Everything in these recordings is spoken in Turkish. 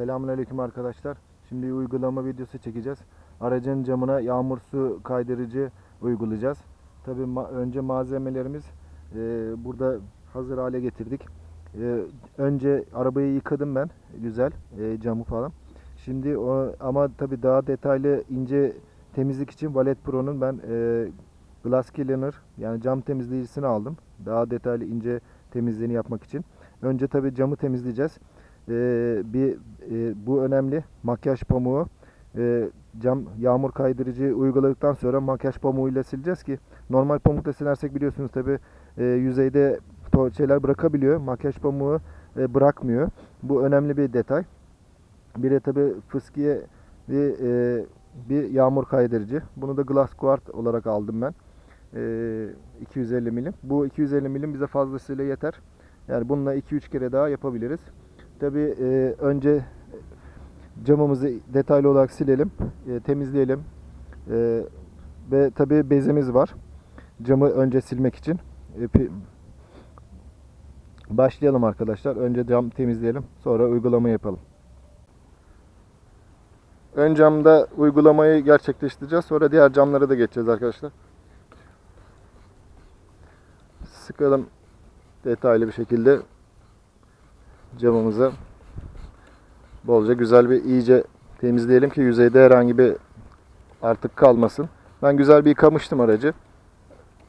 Selamünaleyküm arkadaşlar. Şimdi uygulama videosu çekeceğiz. Aracın camına yağmur su kaydırıcı uygulayacağız. Tabii ma- önce malzemelerimiz e, burada hazır hale getirdik. E, önce arabayı yıkadım ben güzel e, camı falan. Şimdi o ama tabii daha detaylı ince temizlik için Valet Pro'nun ben e, Glass Cleaner yani cam temizleyicisini aldım. Daha detaylı ince temizliğini yapmak için. Önce tabii camı temizleyeceğiz. Ee, bir e, bu önemli. Makyaj pamuğu. E, cam yağmur kaydırıcı uyguladıktan sonra makyaj pamuğuyla sileceğiz ki normal pamukla silersek biliyorsunuz tabi yüzeyde to- şeyler bırakabiliyor. Makyaj pamuğu e, bırakmıyor. Bu önemli bir detay. Bir de tabi fıskiye bir, e, bir yağmur kaydırıcı. Bunu da glass quart olarak aldım ben. E, 250 milim. Bu 250 milim bize fazlasıyla yeter. Yani bununla 2-3 kere daha yapabiliriz Tabi önce camımızı detaylı olarak silelim, e, temizleyelim. E, ve tabi bezimiz var. Camı önce silmek için. E, başlayalım arkadaşlar. Önce cam temizleyelim. Sonra uygulama yapalım. Ön camda uygulamayı gerçekleştireceğiz. Sonra diğer camlara da geçeceğiz arkadaşlar. Sıkalım detaylı bir şekilde camımızı bolca güzel bir iyice temizleyelim ki yüzeyde herhangi bir artık kalmasın. Ben güzel bir yıkamıştım aracı.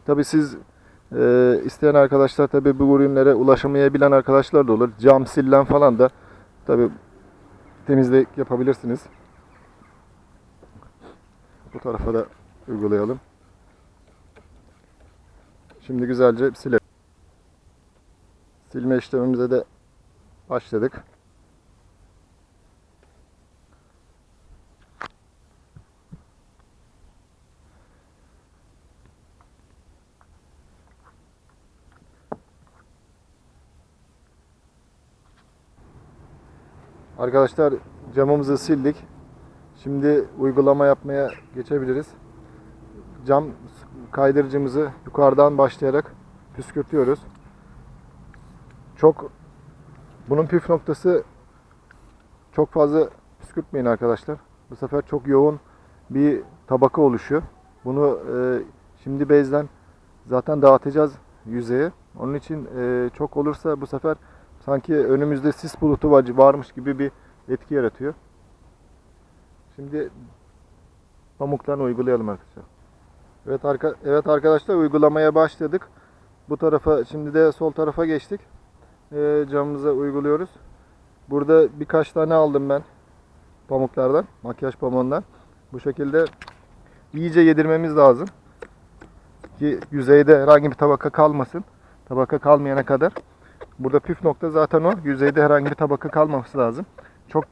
Tabi siz e, isteyen arkadaşlar tabi bu ürünlere ulaşamayabilen arkadaşlar da olur. Cam sillen falan da tabi temizlik yapabilirsiniz. Bu tarafa da uygulayalım. Şimdi güzelce silelim. Silme işlemimize de başladık. Arkadaşlar camımızı sildik. Şimdi uygulama yapmaya geçebiliriz. Cam kaydırıcımızı yukarıdan başlayarak püskürtüyoruz. Çok bunun püf noktası çok fazla püskürtmeyin arkadaşlar. Bu sefer çok yoğun bir tabaka oluşuyor. Bunu e, şimdi bezden zaten dağıtacağız yüzeye. Onun için e, çok olursa bu sefer sanki önümüzde sis bulutu var, varmış gibi bir etki yaratıyor. Şimdi pamuklarını uygulayalım arkadaşlar. Evet, arka, evet arkadaşlar uygulamaya başladık. Bu tarafa şimdi de sol tarafa geçtik. Ee, camımıza uyguluyoruz. Burada birkaç tane aldım ben pamuklardan, makyaj pamuğundan. Bu şekilde iyice yedirmemiz lazım. Ki yüzeyde herhangi bir tabaka kalmasın. Tabaka kalmayana kadar. Burada püf nokta zaten o. Yüzeyde herhangi bir tabaka kalmaması lazım. Çok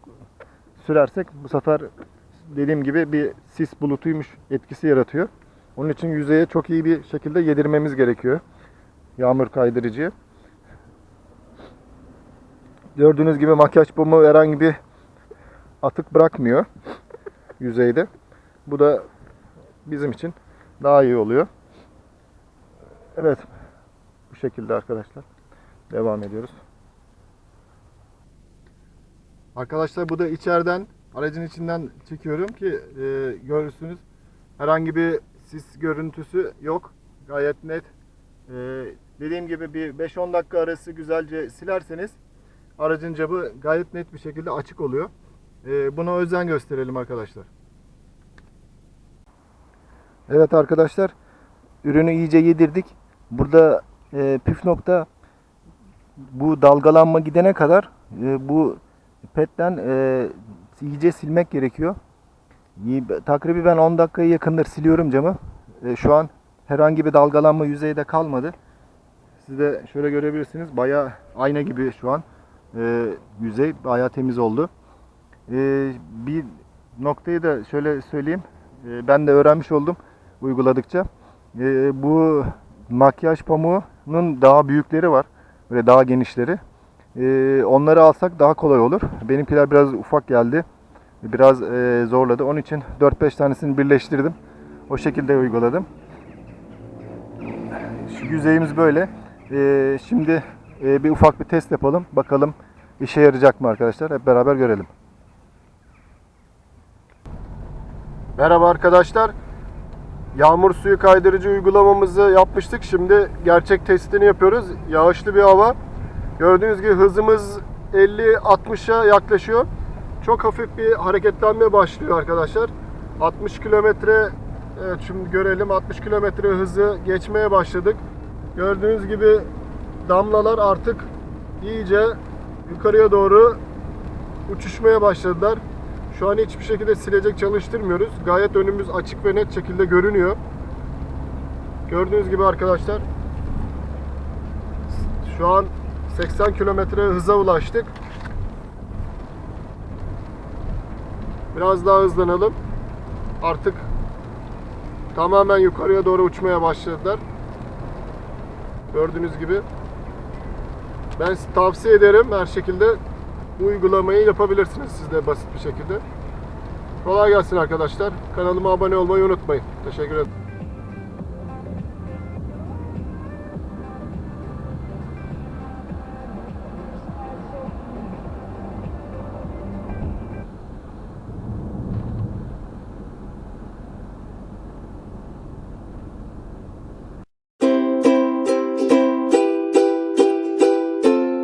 sürersek bu sefer dediğim gibi bir sis bulutuymuş etkisi yaratıyor. Onun için yüzeye çok iyi bir şekilde yedirmemiz gerekiyor. Yağmur kaydırıcıyı. Gördüğünüz gibi makyaj pamuğu herhangi bir atık bırakmıyor yüzeyde. Bu da bizim için daha iyi oluyor. Evet. Bu şekilde arkadaşlar. Devam ediyoruz. Arkadaşlar bu da içeriden aracın içinden çekiyorum ki e, görürsünüz. Herhangi bir sis görüntüsü yok. Gayet net. E, dediğim gibi bir 5-10 dakika arası güzelce silerseniz aracın camı gayet net bir şekilde açık oluyor. E, buna özen gösterelim arkadaşlar. Evet arkadaşlar ürünü iyice yedirdik. Burada e, püf nokta bu dalgalanma gidene kadar e, bu petten e, iyice silmek gerekiyor. Takribi ben 10 dakikayı yakındır siliyorum camı. Şu an herhangi bir dalgalanma yüzeyde kalmadı. Siz de şöyle görebilirsiniz. Bayağı ayna gibi şu an e, yüzey bayağı temiz oldu. E, bir noktayı da şöyle söyleyeyim. E, ben de öğrenmiş oldum uyguladıkça. E, bu makyaj pamuğunun daha büyükleri var. Böyle daha genişleri. Ee, onları alsak daha kolay olur. Benimkiler biraz ufak geldi. Biraz e, zorladı. Onun için 4-5 tanesini birleştirdim. O şekilde uyguladım. Şu yüzeyimiz böyle. Ee, şimdi e, bir ufak bir test yapalım. Bakalım işe yarayacak mı arkadaşlar? Hep beraber görelim. Merhaba arkadaşlar. Yağmur suyu kaydırıcı uygulamamızı yapmıştık. Şimdi gerçek testini yapıyoruz. Yağışlı bir hava. Gördüğünüz gibi hızımız 50-60'a yaklaşıyor. Çok hafif bir hareketlenme başlıyor arkadaşlar. 60 kilometre Evet şimdi görelim 60 kilometre hızı geçmeye başladık. Gördüğünüz gibi damlalar artık iyice yukarıya doğru uçuşmaya başladılar. Şu an hiçbir şekilde silecek çalıştırmıyoruz. Gayet önümüz açık ve net şekilde görünüyor. Gördüğünüz gibi arkadaşlar şu an 80 kilometre hıza ulaştık. Biraz daha hızlanalım. Artık tamamen yukarıya doğru uçmaya başladılar. Gördüğünüz gibi. Ben tavsiye ederim her şekilde bu uygulamayı yapabilirsiniz siz de basit bir şekilde. Kolay gelsin arkadaşlar. Kanalıma abone olmayı unutmayın. Teşekkür ederim.